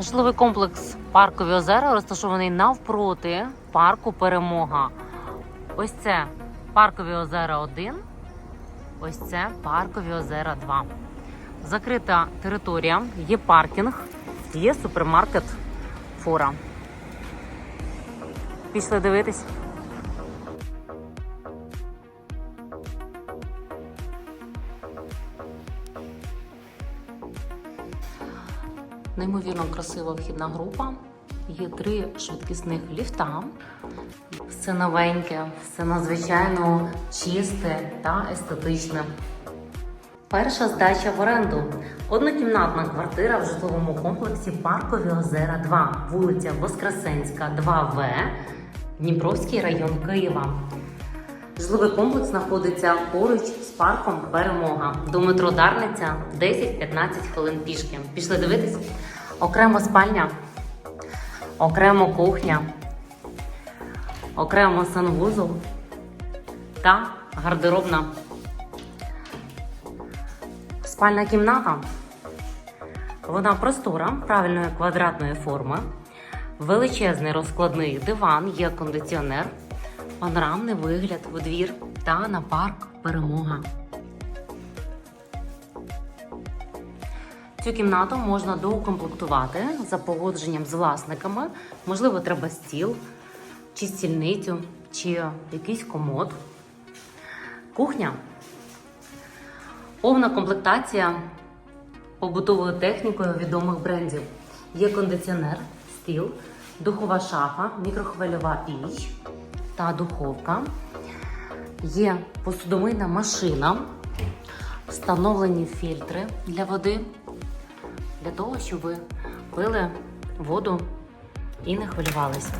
Житловий комплекс Паркові озера розташований навпроти парку Перемога. Ось це Паркові озера 1, ось це Паркові озера 2. Закрита територія, є паркінг, є супермаркет Фора. Пішли дивитись. Неймовірно красива вхідна група. Є три швидкісних ліфта. Все новеньке, все надзвичайно чисте та естетичне. Перша здача в оренду. Однокімнатна квартира в житловому комплексі Паркові озера 2, вулиця Воскресенська, 2В, Дніпровський район Києва. Житловий комплекс знаходиться поруч з парком Перемога. До метро Дарниця 10-15 хвилин пішки. Пішли дивитись. Окремо спальня, окремо кухня, окремо санвузол та гардеробна. Спальна кімната. Вона простора, правильної квадратної форми, величезний розкладний диван, є кондиціонер, панорамний вигляд у двір та на парк Перемога. Цю кімнату можна доукомплектувати за погодженням з власниками. Можливо, треба стіл, чи стільницю, чи якийсь комод. Кухня. Повна комплектація побутовою технікою відомих брендів. Є кондиціонер, стіл, духова шафа, мікрохвильова піч та духовка. Є посудомийна машина, встановлені фільтри для води, для того, щоб ви пили воду і не хвилювалися.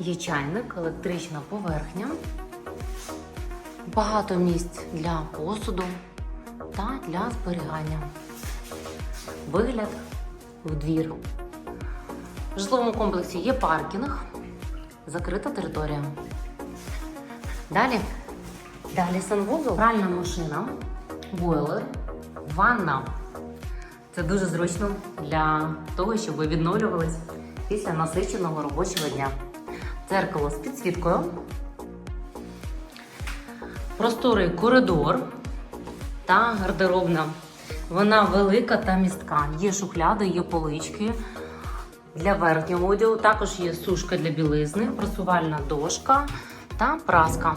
Є чайник, електрична поверхня, багато місць для посуду та для зберігання. Вигляд в двір. В житловому комплексі є паркінг, закрита територія. Далі. Далі санвузол, пральна машина, бойлер, ванна. Це дуже зручно для того, щоб ви відновлювались після насиченого робочого дня. Дзеркало з підсвіткою. Просторий коридор та гардеробна. Вона велика та містка. Є шухляди, є полички для верхнього одягу. Також є сушка для білизни, просувальна дошка та праска.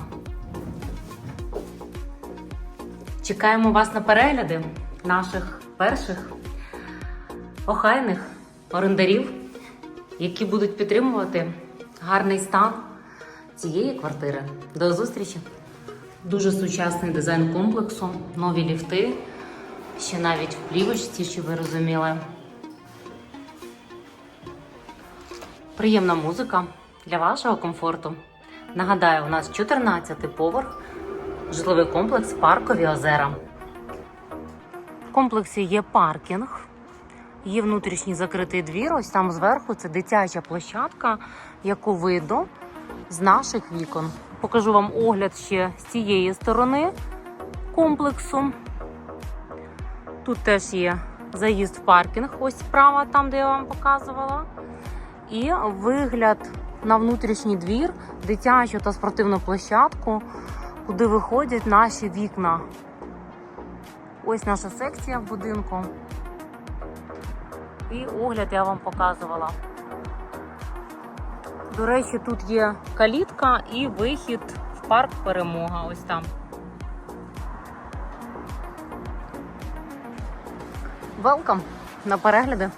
Чекаємо вас на перегляди наших перших охайних орендарів, які будуть підтримувати гарний стан цієї квартири. До зустрічі! Дуже сучасний дизайн комплексу, нові ліфти, ще навіть в плівочці, щоб ви розуміли. Приємна музика для вашого комфорту. Нагадаю, у нас 14-й поверх, житловий комплекс Паркові озера. В комплексі є паркінг, є внутрішній закритий двір. Ось там зверху це дитяча площадка, яку видно з наших вікон. Покажу вам огляд ще з цієї сторони комплексу. Тут теж є заїзд в паркінг, ось справа, там, де я вам показувала. І вигляд на внутрішній двір, дитячу та спортивну площадку, куди виходять наші вікна. Ось наша секція в будинку. І огляд я вам показувала. До речі, тут є калітка і вихід в парк Перемога. Ось там. Велкам на перегляди.